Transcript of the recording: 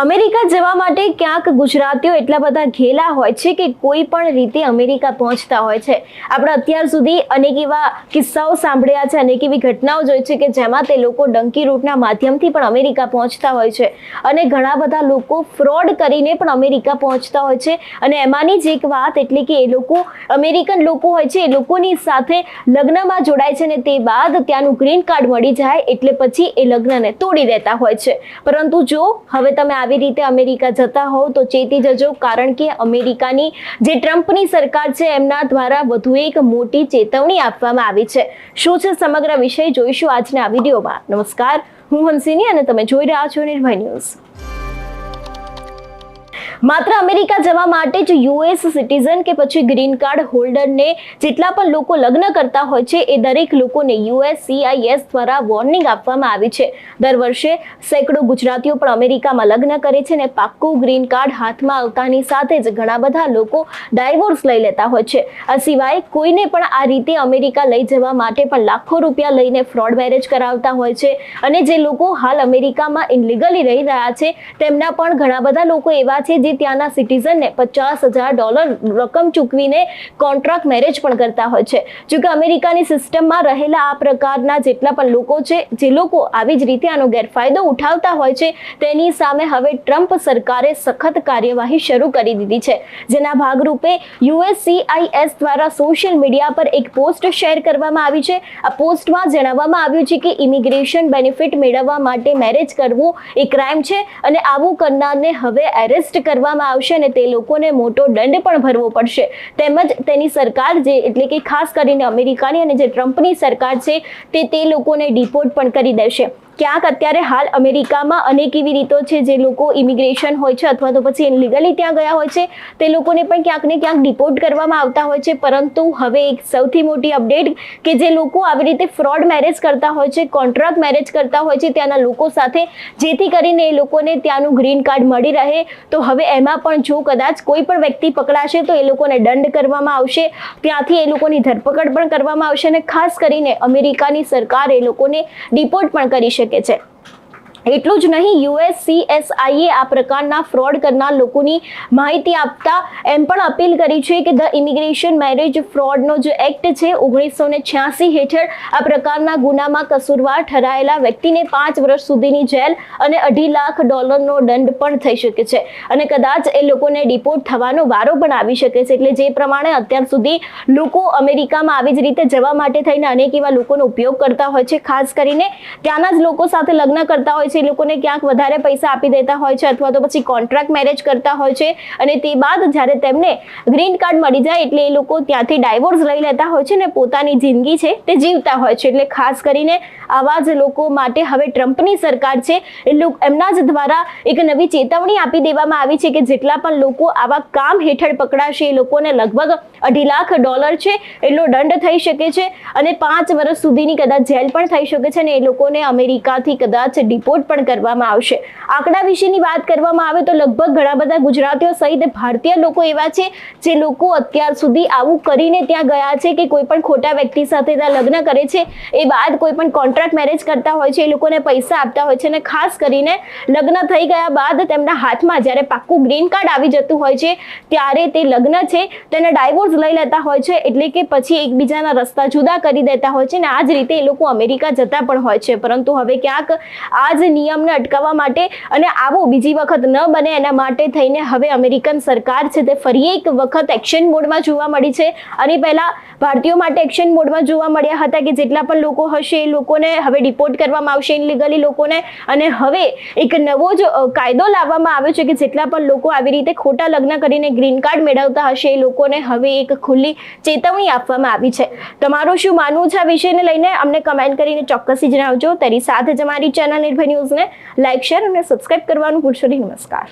America જવા માટે ક્યાંક ગુજરાતીઓ એટલા બધા ઘેલા હોય છે કે કોઈ પણ રીતે અમેરિકા પહોંચતા હોય છે. આપણે અત્યાર સુધી અનેક એવા કિસ્સાઓ સાંભળ્યા છે, અનેક એવી ઘટનાઓ જોઈ છે કે જેમાં તે લોકો ડંકી રૂટના માધ્યમથી પણ અમેરિકા પહોંચતા હોય છે અને ઘણા બધા લોકો ફ્રોડ કરીને પણ અમેરિકા પહોંચતા હોય છે. અને એમાંની જ એક વાત એટલે કે એ લોકો અમેરિકન લોકો હોય છે, એ લોકોની સાથે લગ્નમાં જોડાય છે અને તે બાદ ત્યાંનું ગ્રીન કાર્ડ મળી જાય એટલે પછી એ લગ્નને તોડી દેતા હોય છે. પરંતુ જો હવે તમે આવી રીતે અમેરિકા જતા હોવ તો ચેતી જજો. કારણ કે અમેરિકાની જે ટ્રમ્પની સરકાર છે, એમના દ્વારા વધુ એક મોટી ચેતવણી આપવામાં આવી છે. શું છે સમગ્ર વિષય? જોઈશું આજના વિડીયોમાં. નમસ્કાર. હું હંસિની અને તમે જોઈ રહ્યા છો નિર્ભય ન્યૂઝ. માત્ર અમેરિકા જવા માટે જ યુએસ સિટીઝન કે પછી ગ્રીન કાર્ડ હોલ્ડરને જેટલા પણ લોકો લગ્ન કરતા હોય છે, એ દરેક લોકોને યુએસ સીઆઈએસ દ્વારા વોર્નિંગ આપવામાં આવી છે. દર વર્ષે સેંકડો ગુજરાતીઓ પણ અમેરિકામાં લગ્ન કરે છે ને પાક્કું ગ્રીન કાર્ડ હાથમાં આવતાની સાથે જ ઘણા બધા લોકો ડાયવોર્સ લઈ લેતા હોય છે. આ સિવાય કોઈને પણ આ રીતે અમેરિકા લઈ જવા માટે પણ લાખો રૂપિયા લઈને ફ્રોડ મેરેજ કરાવતા હોય છે અને જે લોકો હાલ અમેરિકામાં ઇનલીગલી રહી રહ્યા છે, તેમના પણ ઘણા બધા લોકો એવા છે જે ત્યાંના સિટીઝનને પચાસ હજાર ડોલર રકમ ચૂકવીને કોન્ટ્રાક્ટ મેરેજ પણ કરતા હોય છે. જોકે અમેરિકાની સિસ્ટમમાં રહેલા આ પ્રકારના જેટલા પણ લોકો છે, જે લોકો આવી જ રીતે આનો ગેરફાયદો ઉઠાવતા હોય છે, તેની સામે હવે ટ્રમ્પ સરકારે સખત કાર્યવાહી શરૂ કરી દીધી છે. જેના ભાગરૂપે યુએસસીઆઈએસ દ્વારા સોશિયલ મીડિયા પર એક પોસ્ટ શેર કરવામાં આવી છે. આ પોસ્ટમાં જણાવવામાં આવ્યું છે કે ઇમિગ્રેશન બેનિફિટ મેળવવા માટે મેરેજ કરવું એ ક્રાઇમ છે અને આવું કરનારને હવે એરેસ્ટ કરવામાં આવશે અને તે લોકોને મોટો દંડ પણ ભરવો પડશે. તેમજ તેની સરકાર જે, એટલે કે ખાસ કરીને અમેરિકાની અને જે ટ્રમ્પની સરકાર છે, તે તે લોકોને ડિપોર્ટ પણ કરી દેશે. ક્યાંક અત્યારે હાલ અમેરિકામાં અનેક એવી રીતો છે જે લોકો ઇમિગ્રેશન હોય છે અથવા તો પછી ઇનલીગલી ત્યાં ગયા હોય છે. તે લોકોને પણ ક્યાંક ને ક્યાંક ડિપોર્ટ કરવામાં આવતા હોય છે. પરંતુ હવે એક સૌથી મોટી અપડેટ કે જે લોકો આવી રીતે ફ્રોડ મેરેજ કરતા હોય છે કોન્ટ્રાક્ટ મેરેજ કરતા હોય છે, ત્યાંના લોકો સાથે. જેથી કરીને એ લોકોને ત્યાંનું ગ્રીન કાર્ડ મળી રહે. તો હવે એમાં પણ જો કદાચ કોઈ પણ વ્યક્તિ પકડાશે તો એ લોકોને દંડ કરવામાં આવશે. ત્યાંથી એ લોકોની ધરપકડ પણ કરવામાં આવશે અને ખાસ કરીને અમેરિકાની સરકાર એ લોકોને ડિપોર્ટ પણ કરી શકે છે. એટલું જ નહીં, યુએસસીએસઆઈએ આ પ્રકારના ફ્રોડ કરનાર લોકોની માહિતી આપતા એમ પણ અપીલ કરી છે કે ધ ઇમિગ્રેશન મેરેજ ફ્રોડનો જે એક્ટ છે ઓગણીસો ને છ્યાસી હેઠળ આ પ્રકારના ગુનામાં કસૂરવાર ઠરાયેલા વ્યક્તિને પાંચ વર્ષ સુધીની જેલ અને અઢી લાખ ડોલરનો દંડ પણ થઈ શકે છે. અને કદાચ એ લોકોને ડિપોર્ટ થવાનો વારો પણ આવી શકે છે, એટલે જે પ્રમાણે અત્યાર સુધી લોકો અમેરિકામાં આવી જ રીતે જવા માટે થઈને અનેક એવા લોકોનો ઉપયોગ કરતા હોય છે, ખાસ કરીને ત્યાંના જ લોકો સાથે લગ્ન કરતા હોય છે એ લોકોને ક્યાંક વધારે પૈસા આપી દેતા હોય છે અથવા તો પછી કોન્ટ્રાક્ટ મેરેજ કરતા હોય છે અને તે બાદ જ્યારે તેમને ગ્રીન કાર્ડ મળી જાય એટલે એ લોકો ત્યાંથી ડાયવોર્સ લઈ લેતા હોય છે ને પોતાની જિંદગી છે તે જીવતા હોય છે. એટલે ખાસ કરીને આવા જ લોકો માટે હવે ટ્રમ્પની સરકાર છે એ લોકો એમના જ દ્વારા એક નવી ચેતવણી આપી દેવામાં આવી છે કે જેટલા પણ લોકો આવા કામ હેઠળ પકડાશે એ લોકોને લગભગ અઢી લાખ ડોલર છે એટલો દંડ થઈ શકે છે અને પાંચ વર્ષ સુધીની કદાચ જેલ પણ થઈ શકે છે અને એ લોકોને અમેરિકાથી કદાચ ડિપોર્ટ પણ કરવામાં આવશે. આંકડા વિશેની વાત કરવામાં આવે તો લગભગ ઘણા બધા ગુજરાતીઓ સહિત ભારતીય લોકો એવા છે જે લોકો અત્યાર સુધી આવું કરીને ત્યાં ગયા છે કે કોઈ પણ ખોટા વ્યક્તિ સાથે ત્યાં લગ્ન કરે છે. એ બાદ કોઈ પણ કોન્ટ્રાક્ટ મેરેજ કરતા હોય છે, એ લોકોને પૈસા આપતા હોય છે અને ખાસ કરીને લગ્ન થઈ ગયા બાદ તેમના હાથમાં જ્યારે પાક્કું ગ્રીન કાર્ડ આવી જતું હોય છે, ત્યારે તે લગ્ન છે તેને ડાયવોર્સ લઈ લેતા હોય છે, એટલે કે પછી એકબીજાના રસ્તા જુદા કરી દેતા હોય છે ને આ જ રીતે એ લોકો અમેરિકા જતા પણ હોય છે. પરંતુ હવે ક્યાંક આ જ નિયમને અટકાવવા માટે અને આવો બીજી વખત ન બને એના માટે થઈને હવે અમેરિકન સરકાર છે તે ફરી એક વખત એક્શન મોડમાં જોવા મળી છે. અને પહેલા ભારતીયો માટે એક્શન મોડમાં જોવા મળ્યા હતા કે જેટલા પણ લોકો હશે એ લોકોને હવે ડિપોર્ટ કરવામાં આવશે ઇનલીગલી લોકોને. અને હવે એક નવો જ કાયદો લાવવામાં આવ્યો છે કે જેટલા પણ લોકો આવી રીતે ખોટા લગ્ન કરીને ગ્રીન કાર્ડ મેળવતા હશે એ લોકોને હવે એક ખુલ્લી ચેતવણી આપવામાં આવી છે. તમારું શું માનવું છે આ વિષયને લઈને? અમને કમેન્ટ કરીને ચોક્કસથી જણાવજો. તેની સાથે જ અમારી ચેનલ નિર્ભય ન્યૂઝને લાઇક શેર અને સબસ્ક્રાઇબ કરવાનું ભૂલશો નહીં. નમસ્કાર.